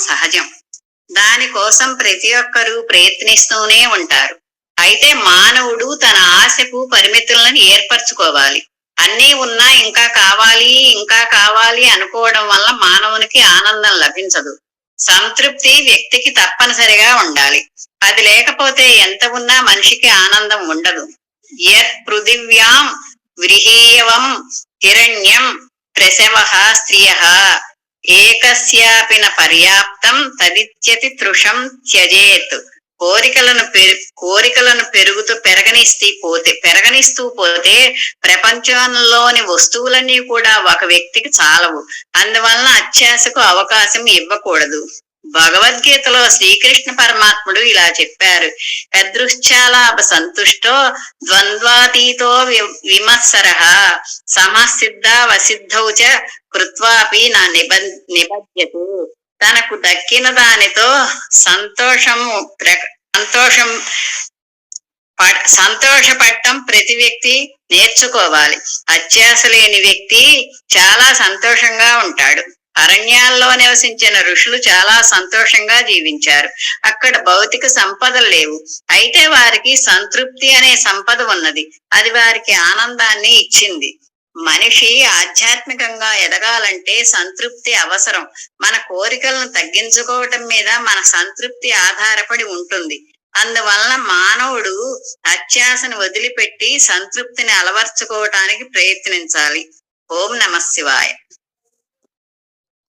సహజం. దానికోసం ప్రతి ఒక్కరూ ప్రయత్నిస్తూనే ఉంటారు. అయితే మానవుడు తన ఆశకు పరిమితులను ఏర్పరచుకోవాలి. అన్నీ ఉన్నా ఇంకా కావాలి ఇంకా కావాలి అనుకోవడం వల్ల మానవునికి ఆనందం లభించదు. సంతృప్తి వ్యక్తికి తప్పనిసరిగా ఉండాలి. అది లేకపోతే ఎంత ఉన్నా మనిషికి ఆనందం ఉండదు. యత్ పృథివ్యాం వ్రిహీయవం హిరణ్యం ప్రసవ స్త్రియ. ఏకస్యాపిన పర్యాప్తం తదిత్యతి తృషం త్యజేత్. కోరికలను పెరు కోరికలను పెరుగుతూ పెరగనిస్తూ పోతే పెరగనిస్తూ పోతే ప్రపంచంలోని వస్తువులన్నీ కూడా ఒక వ్యక్తికి చాలవు. అందువలన అత్యాశకు అవకాశం ఇవ్వకూడదు. భగవద్గీతలో శ్రీకృష్ణ పరమాత్ముడు ఇలా చెప్పారు. యదృశ్చాలాభ సంతుష్టో ద్వంద్వాతీతో వి- విమత్సర సమసిద్ధ వసిద్ధౌ చ కృత్వాపి నా నిబ నిబధ్యతే. తనకు దక్కిన దానితో సంతోషము ప్ర- సంతోషం ప- సంతోషపడటం ప్రతి వ్యక్తి నేర్చుకోవాలి. అత్యాస లేని వ్యక్తి చాలా సంతోషంగా ఉంటాడు. అరణ్యాల్లో నివసించిన ఋషులు చాలా సంతోషంగా జీవించారు. అక్కడ భౌతిక సంపదలు లేవు. అయితే వారికి సంతృప్తి అనే సంపద ఉన్నది. అది వారికి ఆనందాన్ని ఇచ్చింది. మనిషి ఆధ్యాత్మికంగా ఎదగాలంటే సంతృప్తి అవసరం. మన కోరికలను తగ్గించుకోవటం మీద మన సంతృప్తి ఆధారపడి ఉంటుంది. అందువలన మానవుడు అత్యాసను వదిలిపెట్టి సంతృప్తిని అలవర్చుకోవటానికి ప్రయత్నించాలి. ఓం నమ శివాయ.